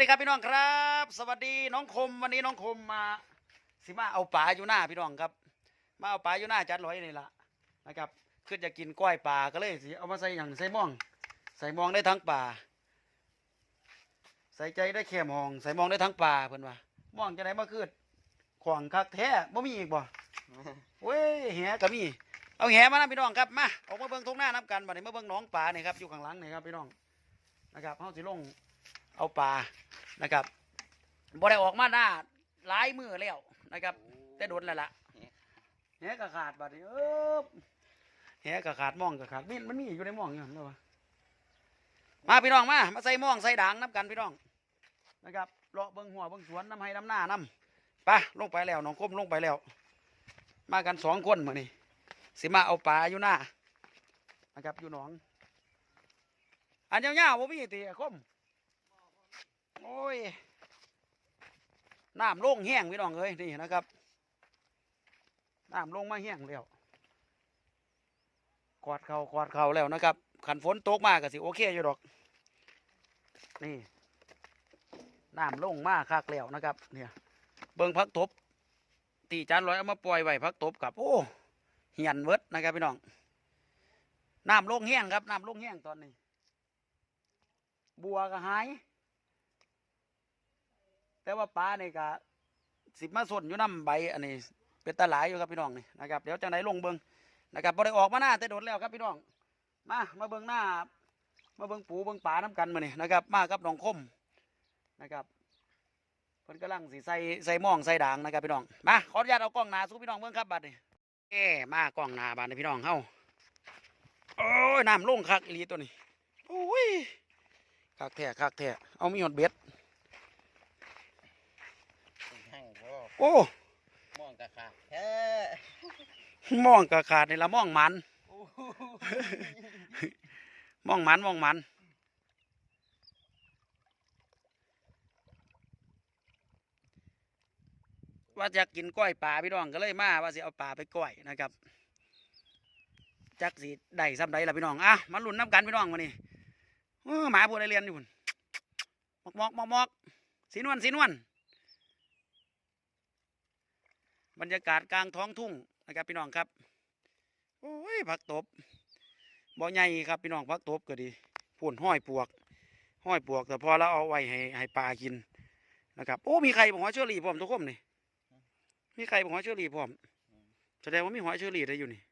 ดีครับพี่น้องครับ สวัสดีน้องคมวันนี้น้องคมมา สิมาเอาปลาอยู่หน้าพี่น้องครับ มาเอาปลาอยู่หน้าจัดร้อยนี่ละนะครับคือจะกินกล้อยปลาก็เลยสิเอามาใส่อย่างใส่หม่อง ใส่หมองได้ทั้งปลาใส่ใจได้แค่หมอง ใส่หมองได้ทั้งปลาเพิ่นว่าหมองจะไหนมาคืดขวางคักแท้บ่มีอีกบ่เว้ยแหก็มีเอาแหมานะพี่น้องครับมาออกมาเบิ่งทงหน้าน้ำกันบัดนี้มาเบิ่งหน้องปลานี่ครับอยู่ข้างหลังนี่ครับพี่น้องนะครับเฮาสิลง เอาปลานะครับบ่ได้ออกมาหน้าหลายมือแล้วนะครับ แต่โดนแล้วล่ะแหก็ขาดบัดนี้เออแหก็ขาดหมองก็ขาดมีมันมีอยู่ในหมองอยู่นั่นแล้ววะมาพี่น้องมามาใส่หมองใส่ด่างน้ำกันพี่น้องนะครับเลาะเบิ่งหัวเบิ่งสวนน้ำให้น้ำหน้าน้ำไปลงไปแล้วน้องคมลงไปแล้ว มากันสองคนมื้อนี้สิมาเอาปลาอยู่หน้านะครับอยู่หนอง อันยาวๆบ่มีตีคม โอ้ยน้ำลงแห้งพี่น้องเอ้ยนี่นะครับน้ำลงมาแห้งแล้วกอดเขากอดเขาแล้วนะครับขันฝนตกมากก็สิโอเคอยู่ดอก นี่น้ำลงมากคักแล้วนะครับ เนี่ย เบิ่งพักตบตีจานร้อยเอามาปล่อยไว้พักตบกับโอ้เหียนเวิดนะครับพี่น้องน้ำลงแห้งครับน้ำลงแห้งตอนนี้ บัวก็หาย แต่ว่าปลานี่ก็สิบมาส่วนอยู่น้ำใบอันนี้ เป็นตาหลายอยู่ครับพี่น้องนี่นะครับเดี๋ยวจังไหนลงเบิงนะครับพอได้ออกมาหน้าแต่โดดแล้วครับพี่น้อง มามาเบิงหน้า มาเบิงปูเบิงป่าน้ำกันมาเนี่ยนะครับ มากับน้องคมนะครับเพิ่นกำลังสิใส่ใส่หม่องใส่ด่างนะครับพี่น้องมาขออนุญาตเอากล้องหนาสู้พี่น้องเบิ่งครับบัดนี้แก่มากล้องหน้าบ้านนี่พี่น้องเฮาโอ้ยน้ำลงคักอีลีตัวนี้โอ้ยคักแท้คักแท้เอามีหดเบ็ด แห้งพ่อ โอ้มองกะขาดแท้มองกระขาดนี่ละมองหมันโอ้โหมองหมันมองหมันว่าจะกินกล้อยปลาพี่น้องก็เลยมาว่าสิเอาปลาไปก้อยนะครับจักสิได้ซ้ำใดล่ะพี่น้องอะมาลุ้นน้ำกันพี่น้องมานี่เออหมาพวกได้เรียนอยู่พุ่นมอกมอกมอกมอกสีนวลสีนวล บรรยากาศกลางท้องทุ่งนะครับพี่น้องครับโอ้ยผักตบบ่ใหญ่ครับพี่น้องผักตบก็ดีพูนห้อยปวก ห้อยปวก แต่พอเราเอาไว้ให้ให้ปลากินนะครับโอ้มีใครบอกว่าเชอรี่พร้อมทุกคนนี่มีใครบอกว่าเชอรี่พร้อมแสดงว่ามีหอยเชอรี่ได้อยู่นี่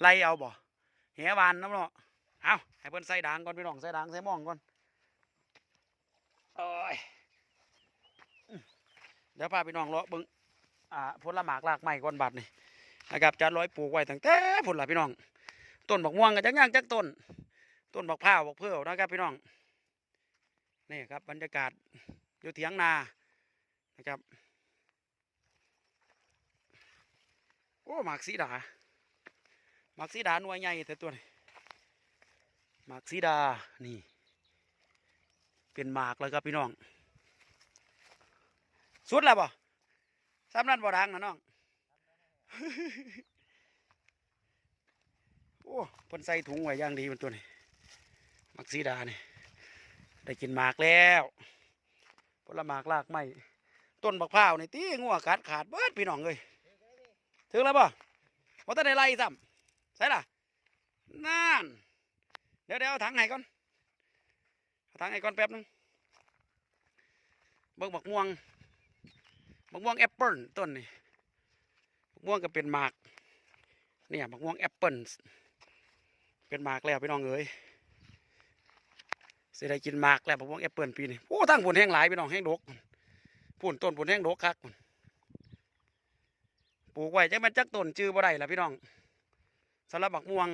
ไล่เอาบ่แหวานน้ำเนาะเอาให้เพิ่นใส่ด่างก่อนพี่น้องใส่ด่างใส่หมองก่อน โอ้ยเดี๋ยวพาพี่น้องเลาะเบิ่งอ่าผลหมากลากไม้ก่อนบัดนี่นะครับจะร้อยปลูกไว้ตั้งแต่ผลละพี่น้อง ต้นบักม่วงก็จักย่างจักต้น ต้นบักพร้าบักเพื่อนะครับพี่น้องนี่ครับบรรยากาศอยู่เถียงนานะครับโอ้หมากสีดาหมากสีดาหน่วยใหญ่แต่ตัวนี้หมากสีดานี่ เป็นหมากเลยครับพี่น้อง สุดแล้วบ่ซ้ำนั่นบ่ดังนะน้อง โอ้พ่นใส่ถุงไว้อย่างดีมันตัวนี้มากสีดานี่ ได้กินหมากแล้วผลหมากลากไม้ต้นบักพร้าวนี่ตีงัวกัดขาดเบิดพี่น้องเลยถึงแล้วบ่ว่าแต่ได้ไล่ซ้ำใส่ล่ะนั่นเดี๋ยวเดี๋ยวถังให้ก่อน เอางให้ก่อนแป๊บนึงเบิ่งบักม่วงบักม่วงแอปเปิลต้นนี่บักม่วงก็เป็นหมากเนี่ยบักม่วงแอปเปิลเป็นหมากแล้วพี่น้องเอ้ยสิได้กินหมากแล้วผมว่าแอปเปิลปีนี้โอ้ตั้งผลแห้งหลายพี่น้องแห้งดกผลต้นผลแห้งดกคักปลูกไว้จังมันจักต้นจื้อบ่ได้ล่ะพี่น้องสำหรับบักม่วง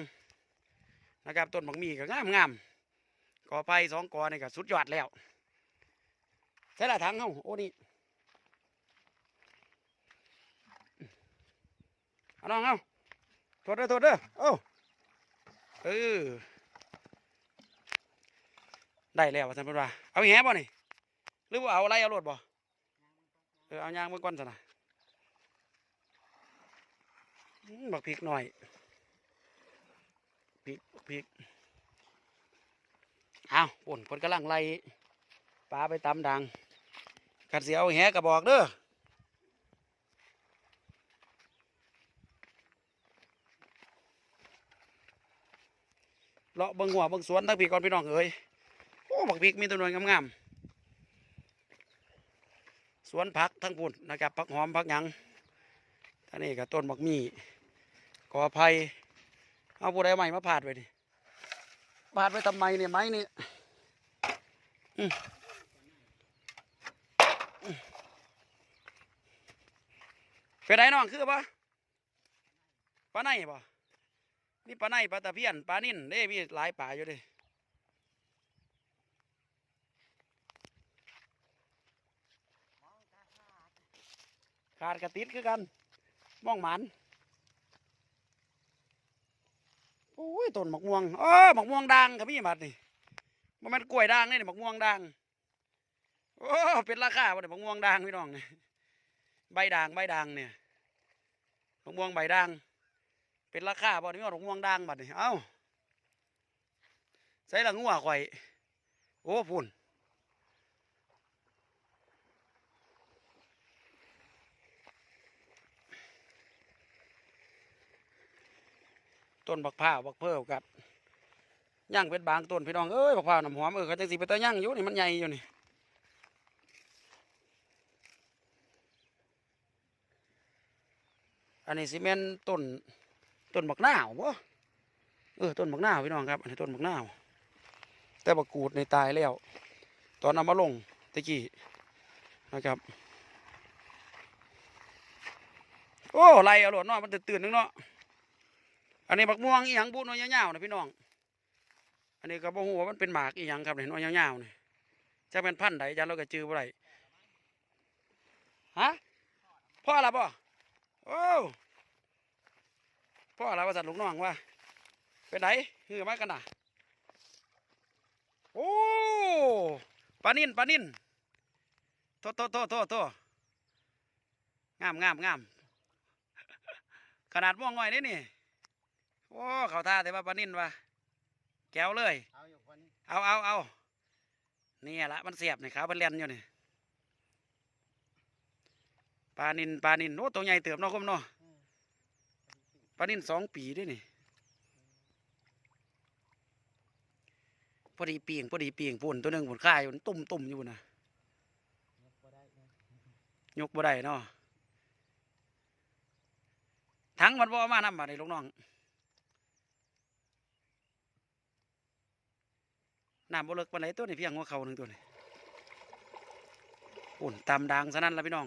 นะครับต้นบักมีก็งามงาม กอไปสองกอนี่ก็สุดยอดแล้วใช่ละถังเฮาโอ้นี่เอาน้องเอาโทษเด้อโทษเด้อโอ้เออได้แล้วว่าท่านพูดว่าเอาแหบ่นี่หรือว่าเอาอะไรเอารถบ่เออเอายางเมื่อก่อนสินะอืมบักพริกหน่อยพริกบักพริก อ้าวปุ่นคนกำลังไล่ปลาไปตามดังกัดเสียวแหกระบอกเด้อเลาะเบิ่งหัวเบิ่งสวนทั้งพีก่อนพี่น้องเอ้ยโอ้บักพริกมีตัวนวยงามๆสวนผักทั้งปุ่นนะครับผักหอมผักหยังท่านี่กับต้นบักมี่กอไผ่เอาผู้ใดใหม่มาผาดไปดิ ผาดไปทำไมเนี่ยไม้นี่เป็นไรน้องคือปะปลาในปะนี่ปลาในปลาตะเพียนปลานิ่นเด้มีหลายปลาอยู่ดิขาดกระติดคือกัน มองหมันโอ้ยต้นหมกม่วงเออหมกม่วงดังครับพี่บัดนี่มันเป็นกล้วยดังนี่หมกม่วงดังโอ้เป็นราคาบ่ได้หมกม่วงดังพี่น้องนี่ใบด่างใบด่างเนี่ยหมกม่วงใบด่างเป็นราคาบ่ได้มีหมกม่วงด่างบัดนี่เอ้าใส่ละงัวข่อยโอ้พุ่น ต้นบักพ้าบักเพิ่วกับย่างเป็นบางต้นพี่น้องเอ้ยบักพ้าน้ำหอมเออเขาจังสิไปตะย่างอยู่นี่มันใหญ่อยู่นี่อันนี้สิเมนต้นต้นบักหนาวบ่เออต้นบักหนาวพี่น้องครับอันนี้ต้นบักหนาวแต่บักกูดในตายแล้ว ตอนเอามาลงตะกี้นะครับโอ้ไล่เอาหลดเนาะมันตื่นนึงเนาะ อันนี้บักม่วงอีหยังบูน้อยยาวๆนะพี่น้อง อันนี้ก็บ่ฮู้ว่ามันเป็นหมากอีหยังครับเนี่ยน้อยยาวๆนี่จะเป็นพันธุ์ใดจันเราก็จื้อบ่ได้ฮะพ่อละบ่โอ้พ่อละว่าสัตว์ลูกน้องว่าเป็นไดฮือมากันน่ะโอ้ปลานิ่นปลานิ่นโทษโทษโทษโทษโทษงามงามงามขนาดม่วงง่อยนี่นี่ โอ้เขาท่าแต่ว่าปลานินวะแก้วเลย เอาอยู่คนนี้เอาเอาเอานี่ละมันเสียบนี่ครับมันเลียนอยู่นี่ปลานินปลานินโอ้ตัวใหญ่เติบเนาะคุณเนาะปลานินสองปีด้วยนี่พอดีปีงพอดีปีงปุ่นตัวหนึ่งปุ่นข่ายมันตุ่มตุ่มอยู่นะยกบ่ได้นะยกบ่ได้เนาะทั้งมันบ่เอามานำมาในลูกน้อง น้ำบ่เลิกปานไหนตัวนี้เพียงหัวเข่าหนึ่งตัวนี้ปุ่นตามดังซะนั่นละพี่น้อง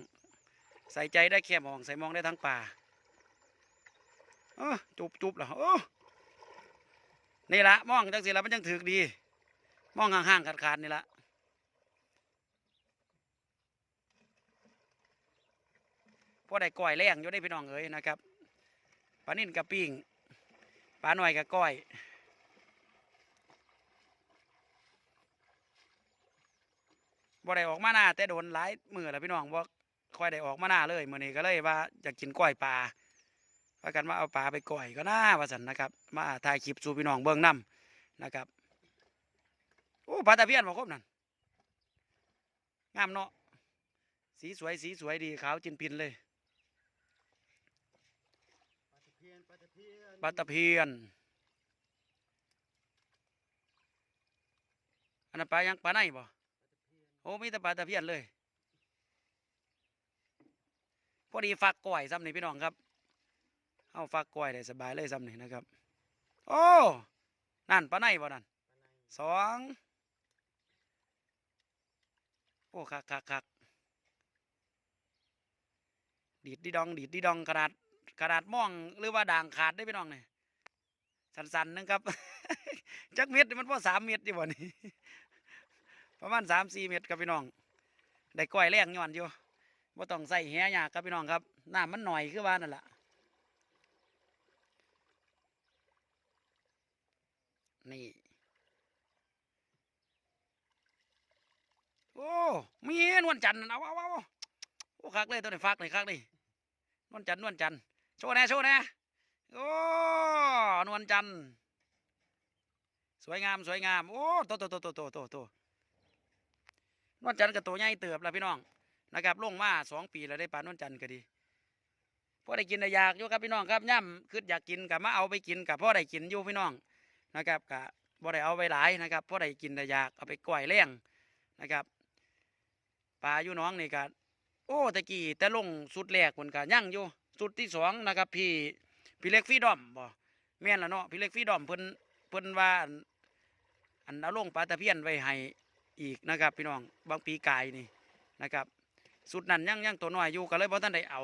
ใส่ใจได้แค่มอง ใส่มองได้ทั้งป่าออจุบจุบเหรอโอ้นี่ละมองจังสิละมันจังถือดี มองห่างๆขาดๆนี่ละพอได้ก้อยแรงอยู่ได้พี่น้องเอ้ยนะครับปลานิ่นกับปิ้งปลาหน่อยกับก้อย บ่ได้ออกมาหน้าแต่โดนหลายมือแล้วพี่น้องบ่ค่อยได้ออกมาหน้าเลยมื้อนี้ก็เลยว่าอยากกินก้อยปลาว่ากันว่าเอาปลาไปก้อยก็น่าว่าซั่นนะครับ มาถ่ายคลิปสู่พี่น้องเบิ่งนํนะครับโอ้ปลาตะเพียนบ่ครบนั่นงามเนาะสีสวยสีสวยดีขาวจินปินเลยปลาตะเพียนปลาตะเพียนปลาตะเพียนอันนั้นปลายังปลาในบ่ โอ้มีแต่ปลาตะเพียนเลย พอดีฟักกล้วยซ้ำนี่พี่น้องครับเอาฟักกล้วยได้สบายเลยซ้ำนี่นะครับ โอ้นั่นปลาในบ่นั่นสองโอ้คักคักคักดีดดีดองดีดดีดองกระดาษกระดาษม่องหรือว่าด่างขาดได้พี่น้องเนี่ยสันๆนึงครับ จักเม็ดมันพอสามเม็ดอยู่บ่นี่ ประมาณสามสี่เม็ดครับพี่น้อง ได้ก้อยแรงย้อนอยู่บ่ต้องใส่แหยากครับพี่น้องครับน้ำมันหน่อยคือว่านั่นแหละนี่โอ้มีนวลจันทร์เอาเอาเอาโอ้คักเลยตัวนี้ฟักเลยคักเลยนวลจันทร์นวลจันทร์โชว์แน่โชว์แน่โอ้นวลจันทร์สวยงามสวยงามโอ้โตโตโตโตโตโตโต นวลจันทร์กับตัวใหญ่เติบแล้วพี่น้องนะครับลงมาสองปีแล้วได้ปลานวลจันทร์ก็ดีพ่อได้กินได้อยากอยู่ครับพี่น้องครับย่ำคืออยากกินกับมาเอาไปกินกับพ่อได้กินอยู่พี่น้องนะครับกะบ่ได้เอาไปหลายนะครับพ่อได้กินได้อยากเอาไปก่อยเลี้ยงนะครับปลาอยู่น้องนี่ก็โอ้ตะกี้แต่ลงสุดแรกมันก็ยั่งอยู่สุดที่สองนะครับพี่พี่เล็กฟีดอมบ่แม่นล้วเนาะพี่เล็กฟีดอมเพิ่นเพิ่นว่าอันอันเอาลงปลาตะเพียนไว้ให้ อีกนะครับ พี่น้องบางปีกายนี่นะครับสุดนั้นยังยังตัวน้อยอยู่ก็เลยบ่ทันได้เอา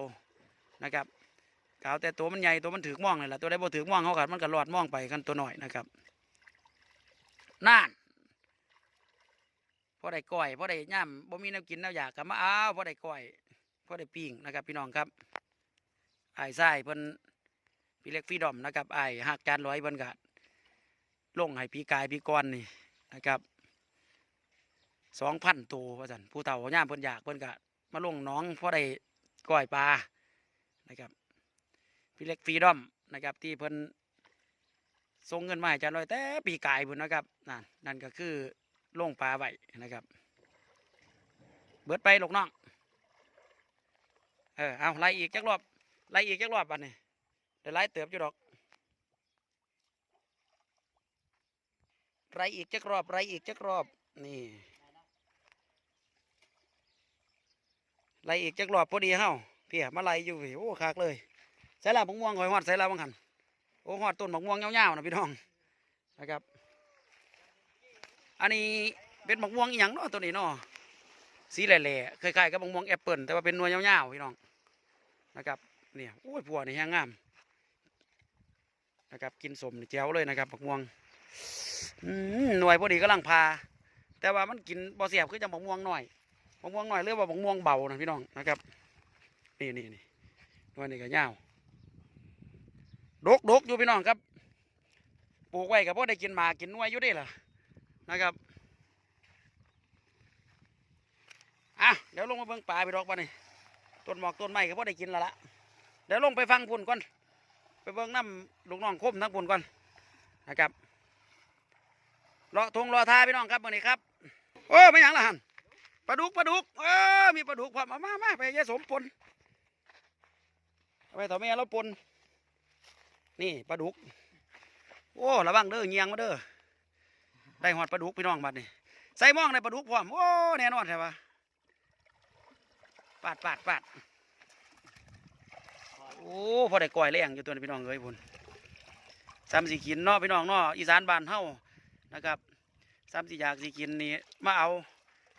นะครับกเอาแต่ตัวมันใหญ่ตัวมันถือม่องนี่แหละตัวใดบ่ถือม่องเขากัมันก็รอดม่องไปกันตัวน้อยนะครับนั่นพอได้ก้อยพอได้ย่ำบ่มีน้ำกินน้ำอยากก็มาเอาพอได้ก้อยพอได้ปิ้งนะครับ พี่น้องครับไอ้ไส้เพิ่นพี่เล็กฟรีดอมนะครับไอ้หักจานร้อยเพิ่นก็ลงให้พี่กายพี่ก้อนนี่นะครับ สองพันตัวว่าสันผู้เฒ่าย่ามเพิ่นอยากเพิ่นก็มาลงน้องเพราะได้ก้อยปลานะครับพี่เล็กฟรีดอมนะครับ ที่เพิ่นส่งเงินมาให้จารย์ลอยแต่ปีกายพุ่นนะครับนั่นนั่นก็คือลงปลาไว้นะครับ เบิดไปลูกน้องเออเอาไล่อีกจักรอบไล่อีกจักรอบบัดนี้เดี๋ยวไล่เติบอยู่ดอกไล่อีกจักรอบไล่อีกจักรอบนี่ ไล่อีกจักรอบพอดีเฮาเพียมาไล่อยู่โอ้คักเลยใส่ละบักม่วงหอยหอดใส่ละบังหันโอ้หอดต้นบักม่วงยาวๆนะพี่น้องนะครับ อันนี้เป็นบักม่วงอีหยังเนาะตัวนี้เนาะสีแหล่ๆคล้ายๆกับบักม่วงแอปเปิลแต่ว่าเป็นน่วยยาวๆพี่น้องนะครับเนี่ยโอ้ยผัวนี่แห้งงามนะครับกินสมนี่แจ๋วเลยนะครับบักม่วงหน่วยพอดีกำลังพา แต่ว่ามันกินบ่เสียบคือจังบักม่วงหน่อย มะม่วงหน่อยหรือว่าบะม่วงเบานะพี่น้องนะครับ นี่นี่นี่ตัวยนี้ก็ยาวดกดกอยู่พี่น้องครับ ปลูกไว้กับพ่อได้กินหมากินนวยอยู่ได้ล่ะนะครับอะเดี๋ยวลงมาเบิ่งป่าไปดอกปะนี่ต้นหมอกต้นไม้ก็พ่อได้กินล้วละเดี๋ยวลงไปฟังพุ่นก่อน ไปเบิ่งน้ำลูกน้องคมทั้งพุ่นก่อนนะครับรอทงรอท่าพี่น้องครับมื่อนี้ครับ โอ้ไม่ยังละหัน ปลาดุกปลาดุกเออมีปลาดุกพอมามามาไปยายสมปนไปต่อแม่แล้วปนนี่ปลาดุก โอ้ระวังเด้อเงียงมาเด้อได้หอดปลาดุกพี่น้องบัดนี่ใส่หม่องในปลาดุกพร้อมโอ้แน่นอนใช่ปะปาดปาดปาดโอ้พอได้ก่อยแรงอยู่ตัวนี้พี่น้องเอ้ยบุญซ้ำสีกินนาะพี่น้องนาะอีสานบ้านเฮานะครับซ้ำสีอยากสี่กินนี่มาเอา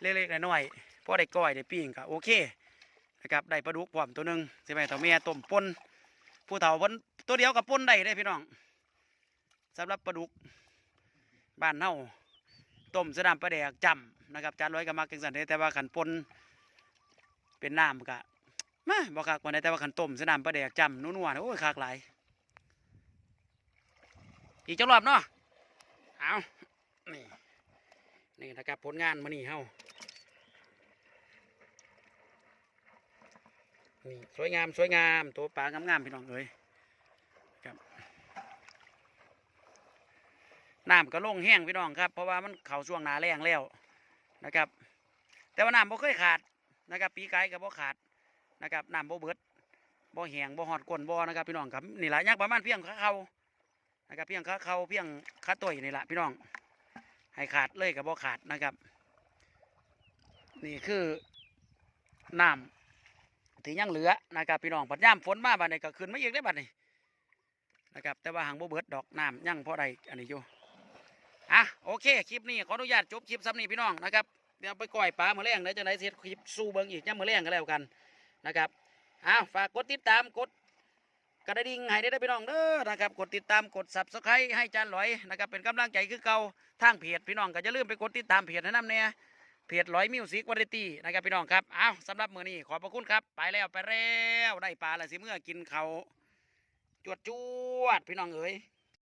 เล็กๆน้อยๆพอได้ก้อยได้ปิ้งก็โอเคนะครับได้ปลาดุกพร้อมตัวหนึ่งใช่ไหมต่อเมียต้มปนผู้เฒ่าเพิ่นตัวเดียวกับปนได้ได้พี่น้องสำหรับปลาดุกบ้านเฮาต้มสนามปลาแดกจำนะครับจานร้อยก็มักจังสันเด้แต่ว่าขันปนเป็นน้ำก็มาบ่คักวันใดแต่ว่าขันต้มสนามปลาแดกจำนัวๆนโอ้ยคักหลายอีกจังรอบเนาะเอานี่ นี่นะครับผลงานมานี่เฮานี่สวยงามสวยงามตัวปลางามๆพี่น้องเอ้ยครับน้ำก็ลงแห้งพี่น้องครับ เพราะว่ามันเข่าช่วงหนาแรงแล้วนะครับ แต่ว่าน้ำบ่เคยขาดนะครับ ปีไกายก็บ่ขาดนะครับน้ำบ่เบิดบ่แห้งบ่หอดก้นบ่นะครับพี่น้องครับนี่แหละยักประมาณเพียงขาเขานะครับเพียงขาเขาเพียงขาต่อยนี่แหละพี่น้อง ให้ขาดเลยกับบ่ขาดนะครับ นี่คือน้ำที่ยังเหลือนะครับพี่น้องปัดย่ามฝนมาบัดนี้ก็ขึ้นมาอีกได้บัดนี้นะครับ แต่ว่าหางบ่เบิดดอกน้ำยังพอได้อันนี้อยู่อะโอเคคลิปนี้ขออนุญาตจบคลิปซ้ำนี้พี่น้องนะครับเดี๋ยวไปก่อยปลาเมื่อแรงเดี๋ยวจะได้เสร็จคลิปสู้เบิ้งอีกย่ำเมื่อแรงก็แล้วกันนะครับอ้าวฝากกดติดตามกด กระดิ่งให้ได้พี่น้องเด้อนะครับกดติดตามกดซับสไครต์ให้จานลอยนะครับเป็นกำลังใจคือเก่าทางเพจพี่น้องก็จะลืมไปกดติดตามเพจให้นำเนี่ยเพจลอยมิวสิกวาไรตี้นะครับพี่น้องครับอ้าวสำหรับมือนี้ขอบพระคุณครับ ไปแล้วไปแล้วได้ปลาละสิเมื่อกินเขาจวดจวดๆพี่น้องเอ๋ย